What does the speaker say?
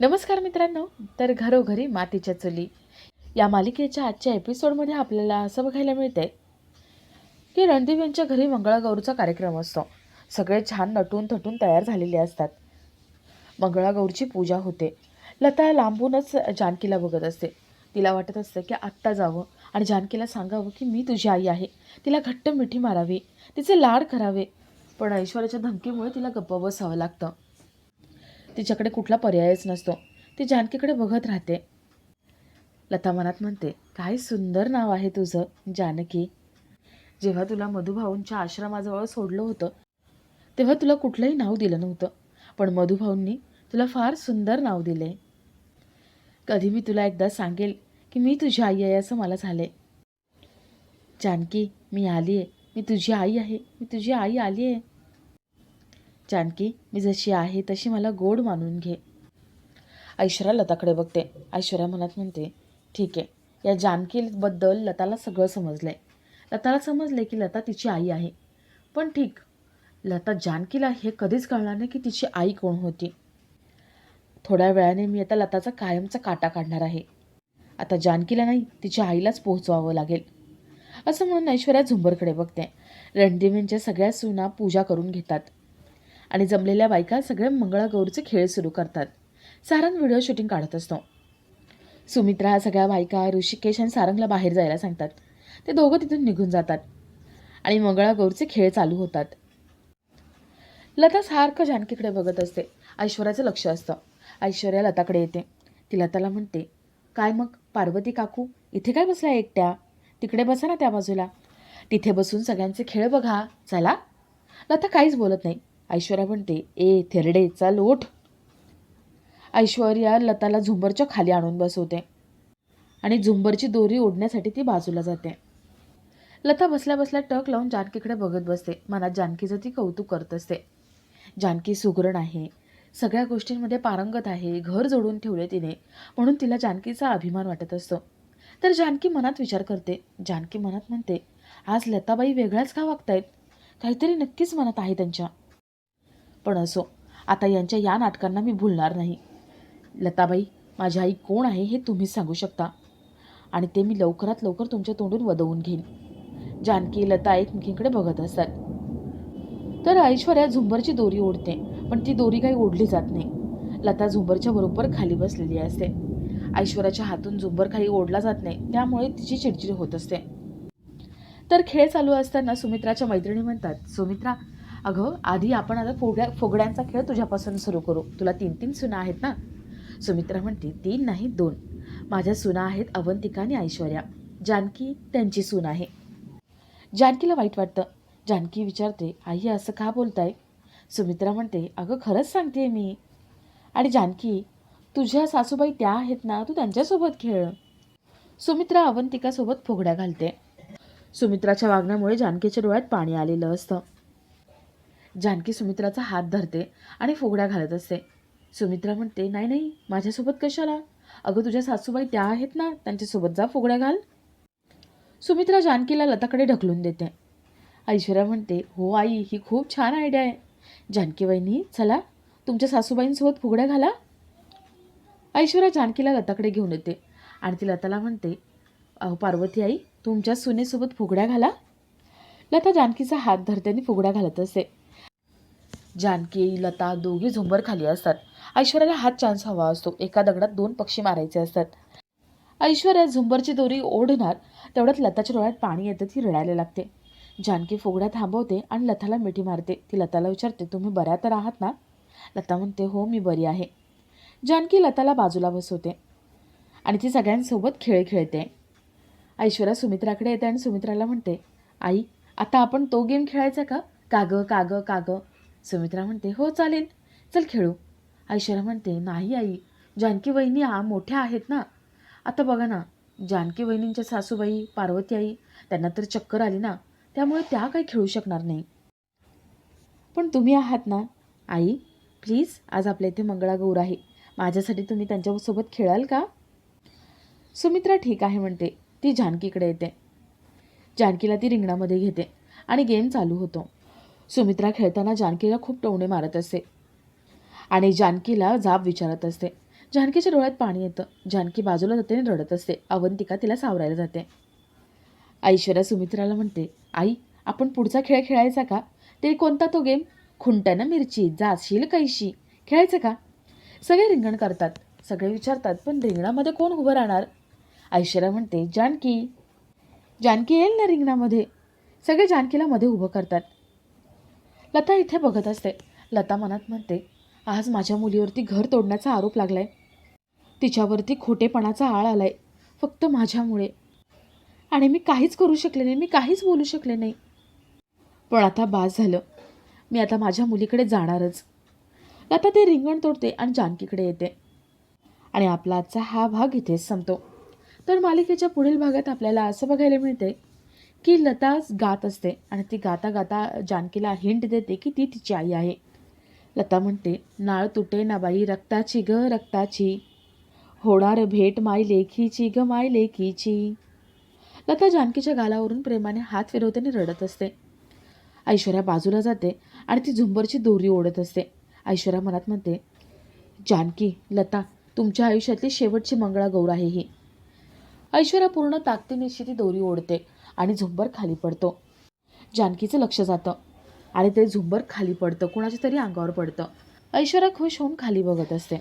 नमस्कार मित्रांनो तर घरोघरी मातीच्या चुली या मालिकेच्या आजच्या एपिसोडमध्ये आपल्याला असं बघायला मिळते की रणदीप यांच्या घरी मंगळागौरचा कार्यक्रम असतो. सगळे छान नटून थटून तयार झालेले असतात. मंगळागौरची पूजा होते. लता लांबूनच जानकीला बघत असते. तिला वाटत असतं की आत्ता जावं आणि जानकीला सांगावं की मी तुझी आई आहे. तिला घट्ट मिठी मारावी तिचे लाड करावे. पण ऐश्वर्याच्या धमकीमुळे तिला गप्प बसावं लागतं. तिच्याकडे कुठला पर्यायच नसतो. ती जानकीकडे बघत राहते. लता मनात म्हणते काय सुंदर नाव आहे तुझं जानकी. जेव्हा तुला मधुभाऊंच्या आश्रमाजवळ सोडलं होतं तेव्हा तुला कुठलंही नाव दिलं नव्हतं. पण मधुभाऊंनी तुला फार सुंदर नाव दिले. कधी मी तुला एकदा सांगेल की मी तुझी आई आहे असं मला झाले जानकी मी आली आहे मी तुझी आई आहे. मी तुझी आई आली आहे जानकी मी जशी आहे तशी मला गोड मानून घे. ऐश्वर्या लताकडे बघते. ऐश्वर्या मनात म्हणते ठीक आहे. या जानकीबद्दल लताला सगळं समजलं आहे लताला समजले की लता तिची आई आहे. पण ठीक लता जानकीला हे कधीच कळणार नाही की तिची आई कोण होती. थोड्या वेळाने मी आता लताचा कायमचा काटा काढणार आहे. आता जानकीला नाही तिच्या आईलाच पोहोचवावं लागेल. असं म्हणून ऐश्वर्या झुंबरकडे बघते. रणदेवींच्या सगळ्या सुना पूजा करून घेतात. आणि जमलेल्या बायका सगळे मंगळागौरचे खेळ सुरू करतात. सारंग व्हिडिओ शूटिंग काढत असतो. सुमित्रा सगळ्या बायका ऋषिकेश आणि सारंगला बाहेर जायला सांगतात. ते दोघं तिथून निघून जातात आणि मंगळागौरचे खेळ चालू होतात. लता सारखं जानकीकडे बघत असते. ऐश्वर्याचं लक्ष असतं. ऐश्वर्या लताकडे येते. ती लताला म्हणते काय मग? पार्वती काकू इथे काय बसल्या एकट्या? तिकडे बसा ना त्या बाजूला. तिथे बसून सगळ्यांचे खेळ बघा. चला. लता काहीच बोलत नाही. ऐश्वर्या म्हणते ए थेरडे चल उठ ऐश्वर्या लताला झुंबरच्या खाली आणून बसवते आणि झुंबरची दोरी ओढण्यासाठी ती बाजूला जाते. लता बसल्या बसल्या टक लावून जानकीकडे बघत बसते. मनात जानकीचं ती कौतुक करत असते. जानकी सुगरण आहे. सगळ्या गोष्टींमध्ये पारंगत आहे. घर जोडून ठेवले तिने म्हणून तिला जानकीचा अभिमान वाटत असतो. तर जानकी मनात विचार करते. जानकी मनात म्हणते आज लताबाई वेगळ्याच का वागतायत काहीतरी नक्कीच मनात आहे त्यांच्या. पण असो आता यांच्या या नाटकांना मी भुलणार नाही. लताबाई माझी आई कोण आहे हे तुम्हीच सांगू शकता. आणि ते मी लवकरात लवकर तुमच्या तोंडून वदवून घेईन. जानकी लता एकमेकींकडे बघत असतात. तर ऐश्वर्या झुंबरची दोरी ओढते पण ती दोरी काही ओढली जात नाही. लता झुंबरच्या बरोबर खाली बसलेली असते. ऐश्वर्याच्या हातून झुंबर काही ओढला जात नाही त्यामुळे तिची चिडचिड होत असते. तर खेळ चालू असताना सुमित्राच्या मैत्रिणी म्हणतात सुमित्रा अगं आधी आपण आता फोग्या फोगड्यांचा खेळ तुझ्यापासून सुरू करू. तुला तीन तीन सुना आहेत ना? सुमित्रा म्हणते तीन नाही दोन. माझ्या सुना आहेत अवंतिका आणि ऐश्वर्या. जानकी त्यांची सून आहे. जानकीला वाईट वाटतं. जानकी विचारते आई असं का बोलताय? सुमित्रा म्हणते अगं खरंच सांगते मी. आणि जानकी तुझ्या सासूबाई त्या आहेत ना तू त्यांच्यासोबत खेळ. सुमित्रा अवंतिकासोबत फुगड्या घालते. सुमित्राच्या वागण्यामुळे जानकीच्या डोळ्यात पाणी आलेलं असतं. जानकी सुमित्राचा हात धरते आणि फुगड्या घालत असते. सुमित्रा म्हणते नाही नाही माझ्यासोबत कशाला? अगं तुझ्या सासूबाई त्या आहेत ना त्यांच्यासोबत जा फुगड्या घाल. सुमित्रा जानकीला लताकडे ढकलून देते. ऐश्वर्या म्हणते हो आई ही खूप छान आयडिया आहे. जानकी वहिनी चला तुमच्या सासूबाईंसोबत फुगड्या घाला. ऐश्वर्या जानकीला लताकडे घेऊन येते आणि ती लताला म्हणते अहो पार्वती आई तुमच्या सुनेसोबत फुगड्या घाला. लता जानकीचा हात धरते आणि फुगड्या घालत असे जानकी लता दोघी झुंबर खाली असतात. ऐश्वर्याला हात चान्स हवा असतो. एका दगडात दोन पक्षी मारायचे असतात. ऐश्वर्या झुंबरची दोरी ओढणार तेवढ्यात लताच्या डोळ्यात पाणी येतं ती रडायला लागते. जानकी फुगड्या थांबवते आणि लताला मिठी मारते. ती लताला विचारते तुम्ही बऱ्या तर आहात ना? लता म्हणते हो मी बरी आहे. जानकी लताला बाजूला बसवते आणि ती सगळ्यांसोबत खेळ खेळते. ऐश्वर्या सुमित्राकडे येते आणि सुमित्राला म्हणते आई आता आपण तो गेम खेळायचा का? कागं कागं कागं. सुमित्रा म्हणते हो चालेल. चल खेळू. ऐश्वर्या म्हणते नाही आई. जानकी वहिनी आ मोठ्या आहेत ना. आता बघा ना जानकी वहिनींच्या सासूबाई पार्वती आई त्यांना तर चक्कर आली ना. त्यामुळे त्या काही खेळू शकणार नाही. पण तुम्ही आहात ना. आई प्लीज आज आपल्या इथे मंगळागौर आहे. माझ्यासाठी तुम्ही त्यांच्यासोबत खेळाल का? सुमित्रा ठीक आहे म्हणते. ती जानकीकडे येते. जानकीला ती रिंगणामध्ये घेते आणि गेम चालू होतो. सुमित्रा खेळताना जानकीला खूप टोवणे मारत असते. आणि जानकीला जाब विचारत असते. जानकीच्या डोळ्यात पाणी येतं. जानकी बाजूला जाते आणि रडत असते. अवंतिका तिला सावरायला जाते. ऐश्वर्या सुमित्राला म्हणते आई आपण पुढचा खेळ खेळायचा का? ते कोणता तो गेम? खुंटानं मिरची जाशील कैशी? खेळायचं का? सगळे रिंगण करतात. सगळे विचारतात पण रिंगणामध्ये कोण उभं राहणार? ऐश्वर्या म्हणते जानकी जानकी येईल ना रिंगणामध्ये? सगळे जानकीला मध्ये उभं करतात. लता इथे बघत असते. लता मनात म्हणते आज माझ्या मुलीवरती घर तोडण्याचा आरोप लागलाय. तिच्यावरती खोटेपणाचा आळ आलाय. फक्त माझ्यामुळे. आणि मी काहीच करू शकले नाही मी काहीच बोलू शकले नाही. पण आता बास झालं. मी आता माझ्या मुलीकडे जाणारच. लता ते रिंगण तोडते आणि जानकीकडे येते. आणि आपला आजचा हा भाग इथेच संपतो. तर मालिकेच्या पुढील भागात आपल्याला असं बघायला मिळते की लताच गात असते आणि ती गाता गाता जानकीला हिंट देते की ती तिची आई आहे. लता म्हणते नाळ तुटे ना बाई रक्ताची ग रक्ताची. होणार भेट माय लेखीची ग माय लेखीची. लता जानकीच्या गालावरून प्रेमाने हात फिरवते आणि रडत असते. ऐश्वर्या बाजूला जाते आणि ती झुंबरची दोरी ओढत असते. ऐश्वर्या मनात म्हणते जानकी लता तुमच्या आयुष्यातली शेवटची मंगळागौर आहे ही. ऐश्वर्या पूर्ण ताकदीनिशी ती दोरी ओढते. आणि झुंबर खाली पडतो. जानकीचं लक्ष जातं. आणि ते झुंबर खाली पडतं. कुणाच्या तरी अंगावर पडतं. ऐश्वर्या खुश होऊन खाली बघत असते.